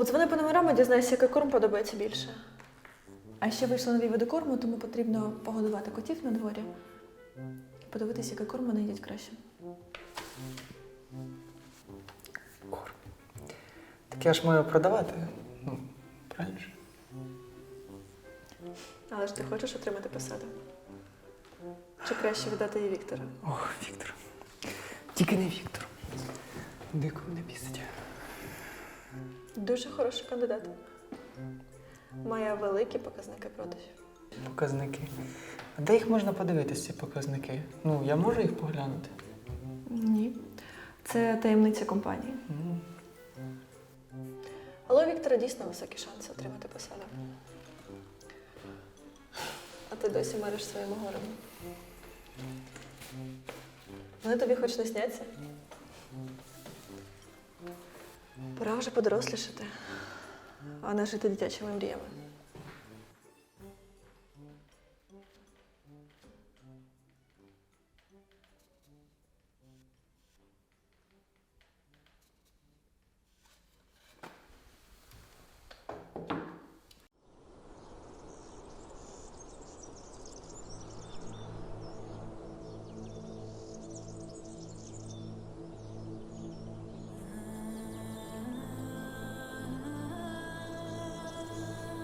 Обдзвони по номерам і дізнайся, який корм подобається більше. А ще вийшли нові види корму, тому потрібно погодувати котів на дворі і подивитися, який корм вони їдять краще. Корм. Так я ж маю продавати. Ну, правильно ж? Але ж ти хочеш отримати посаду? Чи краще віддати її Віктору? Ох, Віктор. Тільки не Віктор. Дико не бісить. Дуже хороший кандидат. Має великі показники продажів. Показники. А де їх можна подивитися, ці показники? Ну, я можу їх поглянути? Ні. Це таємниця компанії. М. Але у Віктора дійсно високі шанси отримати посаду. А ти досі мариш своїми горами. Вони тобі хоч не сняться? Пора вже подорослішати, а не жити дитячими мріями.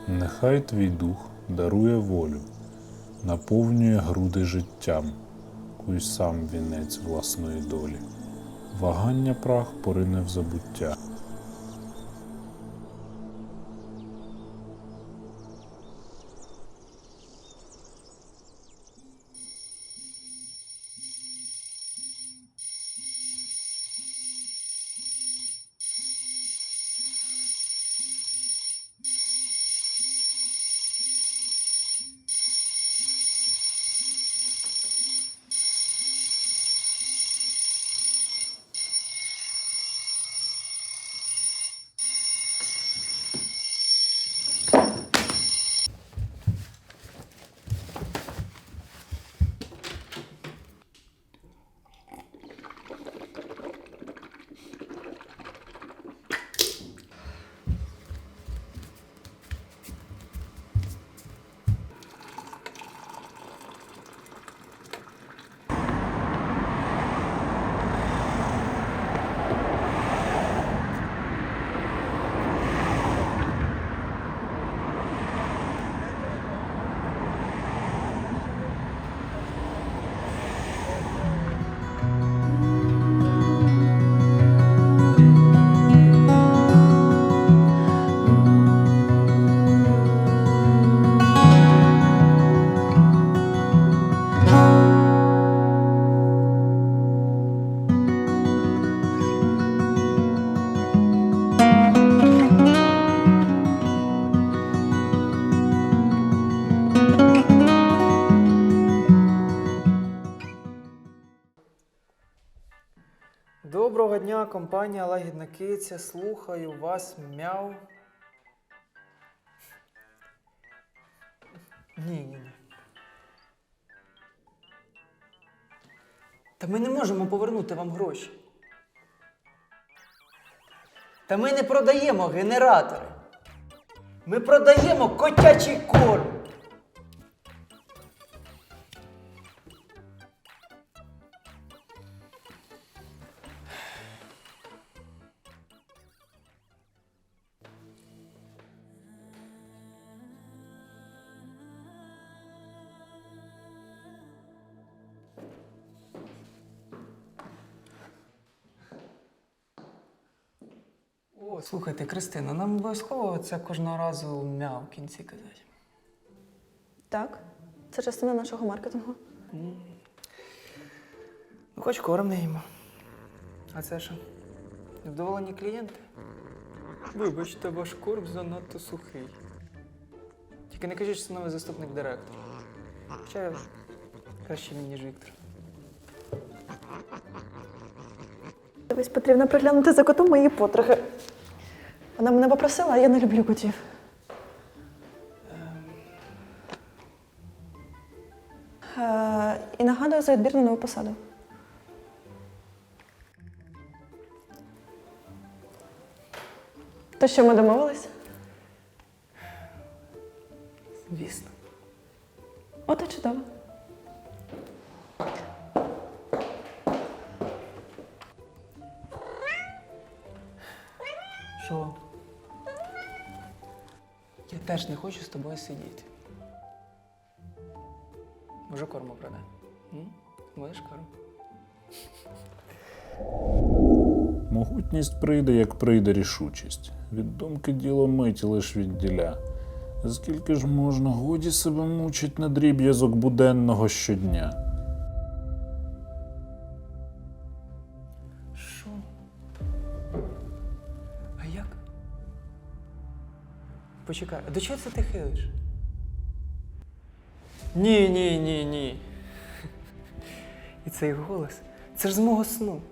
Нехай твій дух дарує волю, наповнює груди життям, куй сам вінець власної долі. Вагання прах порине в забуття. компанія Лагідна киця. Слухаю вас мяу. Ні, ні, ні. Та ми не можемо повернути вам гроші. Та ми не продаємо генератори. Ми продаємо котячий корм. О, слухайте, Кристина, нам обов'язково це кожного разу мяу в кінці казати. Так, це частина нашого маркетингу. Ну, хоч корм не їмо. А це що? Невдоволені клієнти? Вибачте, ваш корм занадто сухий. Тільки не кажіть, що це новий заступник директора. Хоча краще він, ніж Віктор. Дивись, потрібно приглянути за котом мої потроги. Вона мене попросила, а я не люблю котів. Е, і нагадую за відбір на нову посаду. То що ми домовились? Звісно. От і чудово. Що? Я теж не хочу з тобою сидіти. Може, корму продай? Будеш корм? Могутність прийде, як прийде рішучість. Від думки діло мить лиш відділя. Скільки ж можна годі себе мучить на дріб'язок буденного щодня? Почекай, а до чого це ти хилиш? Ні, ні, ні, ні. І цей голос. Це ж з мого сну.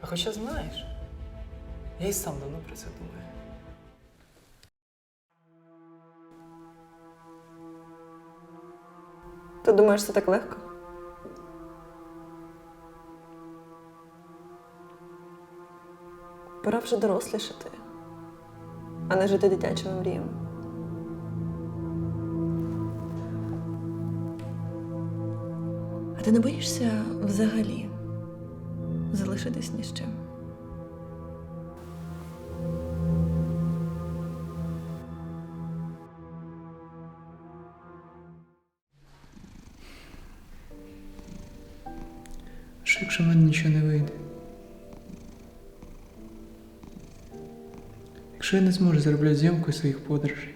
А хоча знаєш, я і сам давно про це думаю. Ти думаєш, це так легко? Пора вже дорослішати, а не жити дитячими мріями. А ти не боїшся взагалі залишитись ні з чим? Що якщо в мене нічого не вийде? Якщо я не зможу заробляти зйомкою своїх подорожей?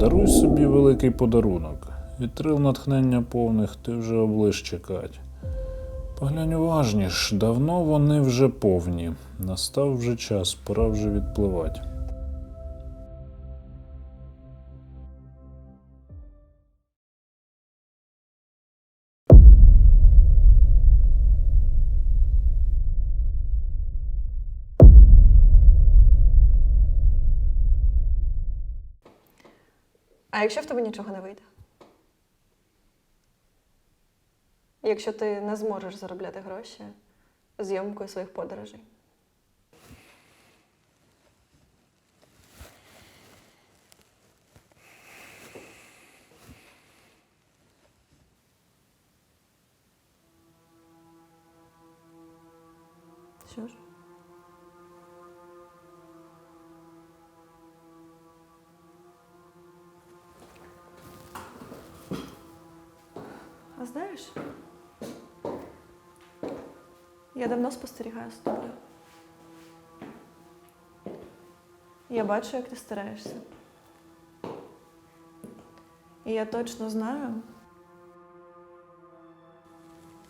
Даруй собі великий подарунок. Вітрил натхнення повних ти вже облиш чекать. Поглянь уважніш, давно вони вже повні. Настав вже час, пора вже відпливать. А якщо в тебе нічого не вийде? Якщо ти не зможеш заробляти гроші зйомкою своїх подорожей? Знаєш, я давно спостерігаю з тобою. Я бачу, як ти стараєшся. І я точно знаю,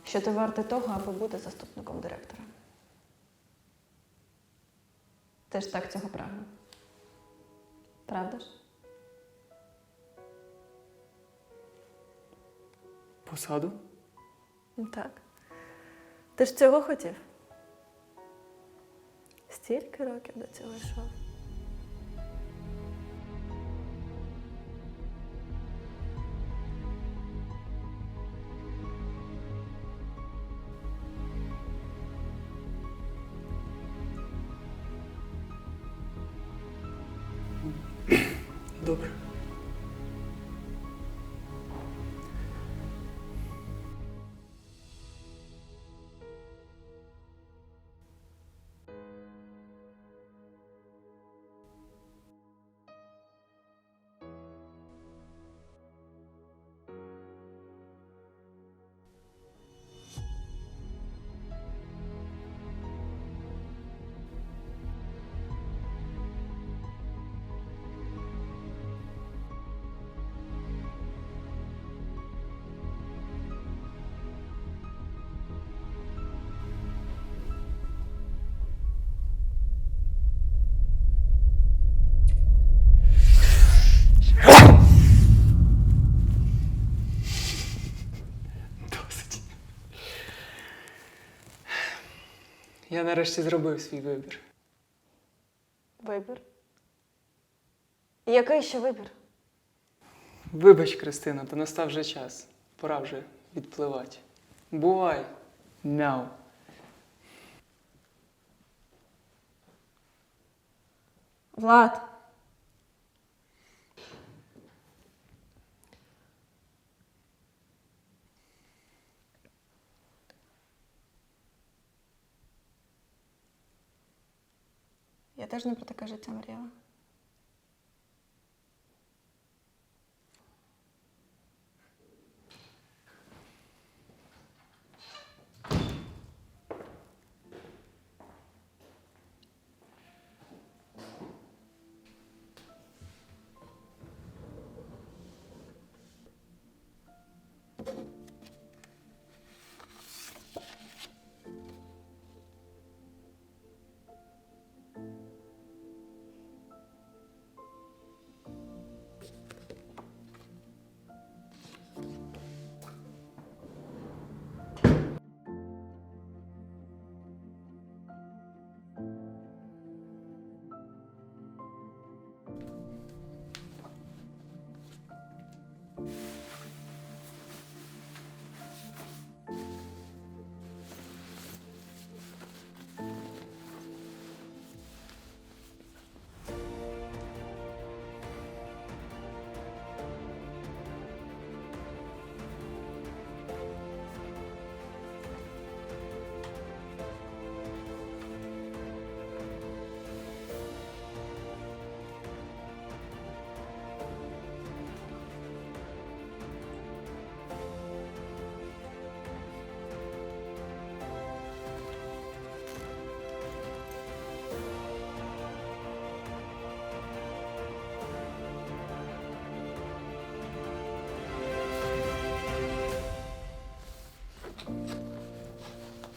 що ти вартий того, аби бути заступником директора. Ти ж так цього прагнув. Правда ж? Посаду? Так. Ти ж цього хотів? Стільки років до цього йшов. Добре. Я нарешті зробив свій вибір. Вибір. Який ще вибір? Вибач, Кристина, то настав вже час. Пора вже відпливати. Бувай, мяу. Влад. Теж не про таке життя мріяла.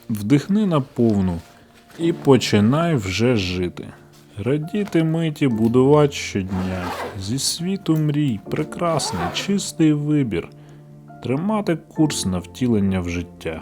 Вдихни наповну і починай вже жити. Радіти миті будувати щодня. Зі світу мрій, прекрасний, чистий вибір. Тримати курс на втілення в життя.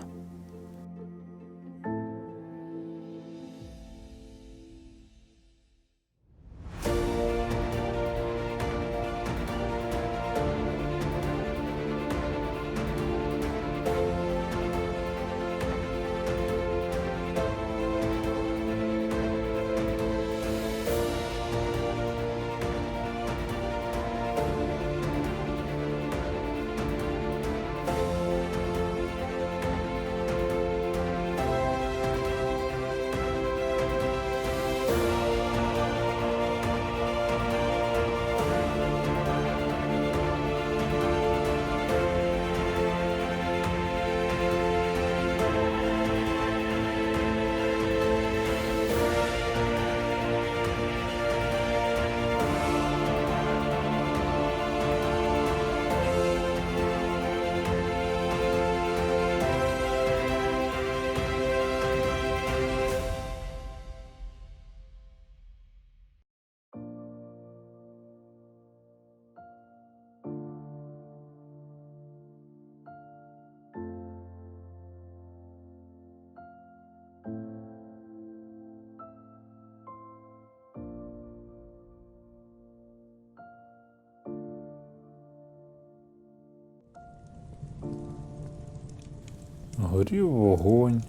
Горів вогонь,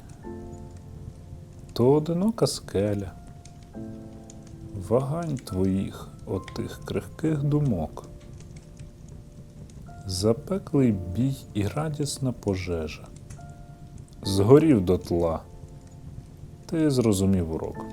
то одинока скеля, вагань твоїх отих крихких думок, запеклий бій і радісна пожежа. Згорів дотла, ти зрозумів урок.